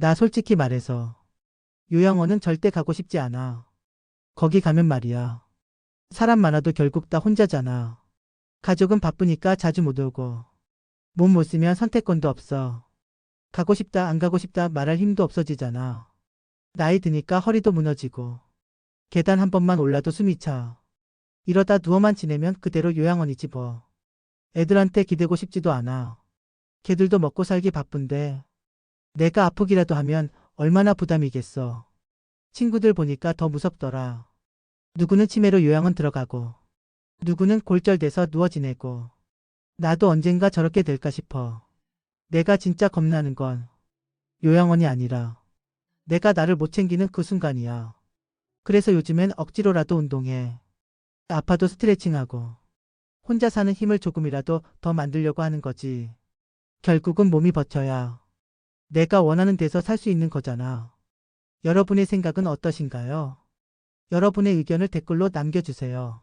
나 솔직히 말해서 요양원은 절대 가고 싶지 않아. 거기 가면 말이야. 사람 많아도 결국 다 혼자잖아. 가족은 바쁘니까 자주 못 오고. 몸 못 쓰면 선택권도 없어. 가고 싶다 안 가고 싶다 말할 힘도 없어지잖아. 나이 드니까 허리도 무너지고. 계단 한 번만 올라도 숨이 차. 이러다 누워만 지내면 그대로 요양원이지 뭐. 애들한테 기대고 싶지도 않아. 걔들도 먹고 살기 바쁜데 내가 아프기라도 하면 얼마나 부담이겠어. 친구들 보니까 더 무섭더라. 누구는 치매로 요양원 들어가고 누구는 골절돼서 누워 지내고 나도 언젠가 저렇게 될까 싶어. 내가 진짜 겁나는 건 요양원이 아니라 내가 나를 못 챙기는 그 순간이야. 그래서 요즘엔 억지로라도 운동해. 아파도 스트레칭하고 혼자 사는 힘을 조금이라도 더 만들려고 하는 거지. 결국은 몸이 버텨야 내가 원하는 데서 살 수 있는 거잖아. 여러분의 생각은 어떠신가요? 여러분의 의견을 댓글로 남겨주세요.